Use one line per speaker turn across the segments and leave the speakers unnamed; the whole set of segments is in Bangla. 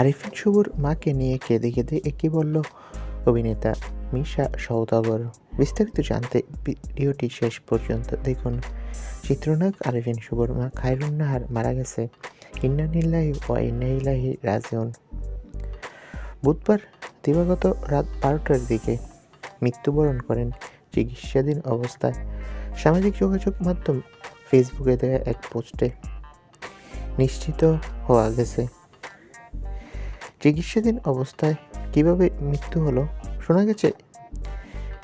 আরিফিন শুভর মাকে নিয়ে কেঁদে কেঁদে একে বলল, অভিনেতা মিশা সৌদাগর বিস্তারিত জানতে ভিডিওটি শেষ পর্যন্ত দেখুন। চিত্রনায়ক আরিফিন শুভর মা খায়রুন্নাহার মারা গেছে। ইন্নানিল্লাহি ও ইন্নাইলাহি রাজিউন। বুধবার দিবাগত রাত বারোটার দিকে মৃত্যুবরণ করেন চিকিৎসাধীন অবস্থায়। সামাজিক যোগাযোগ মাধ্যম ফেসবুকে দেওয়া এক পোস্টে নিশ্চিত হওয়া গেছে। চিকিৎসাধীন অবস্থায় কীভাবে মৃত্যু হলো শোনা গেছে?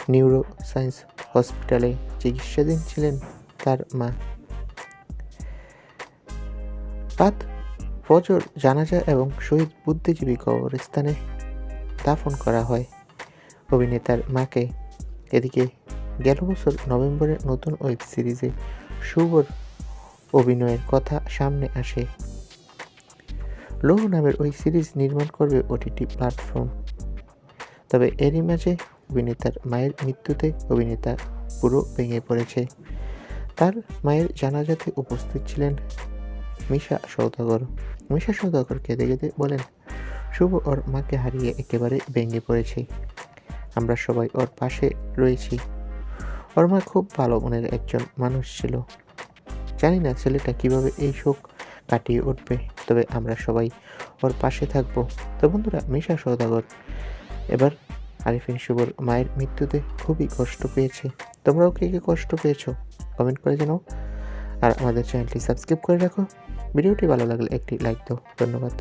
নিউরো সায়েন্স হসপিটালে চিকিৎসাধীন ছিলেন তার মা। পাত ফজর, জানাজা এবং শহীদ বুদ্ধিজীবী কবরস্থানে দাফন করা হয়। অভিনেতার মাকে এদিকে গেল বছর নভেম্বরে নতুন ওয়েব সিরিজে শুভর অভিনয়ের কথা সামনে আসে। লৌহ নামের ওই সিরিজ নির্মাণ করবে ওটিটি প্ল্যাটফর্ম। তবে এরই মাঝে অভিনেতার মায়ের মৃত্যুতে অভিনেতা পুরো ভেঙে পড়েছে। তার মায়ের জানাজাতে উপস্থিত ছিলেন মিশা সৌদাগর মিশা সৌদাগর কেঁদে কেঁদে বলেন, শুভ ওর মাকে হারিয়ে একেবারে ভেঙে পড়েছে। আমরা সবাই ওর পাশে রয়েছি। ওর মা খুব ভালো মনের একজন মানুষ ছিল। জানি না ছেলেটা কীভাবে এই শোক কাটিয়ে উঠবে। তবে আমরা সবাই ওর পাশে থাকব। তো বন্ধুরা, মিশা সৌদাগর এবার আরিফিন শুভর মায়ের মৃত্যুতে খুবই কষ্ট পেয়েছে। তোমরাও কে কে কষ্ট পেয়েছ? কমেন্ট করে জানাও। আর আমাদের চ্যানেলটি সাবস্ক্রাইব করে রাখো। ভিডিওটি ভালো লাগলে একটি লাইক দাও। ধন্যবাদ।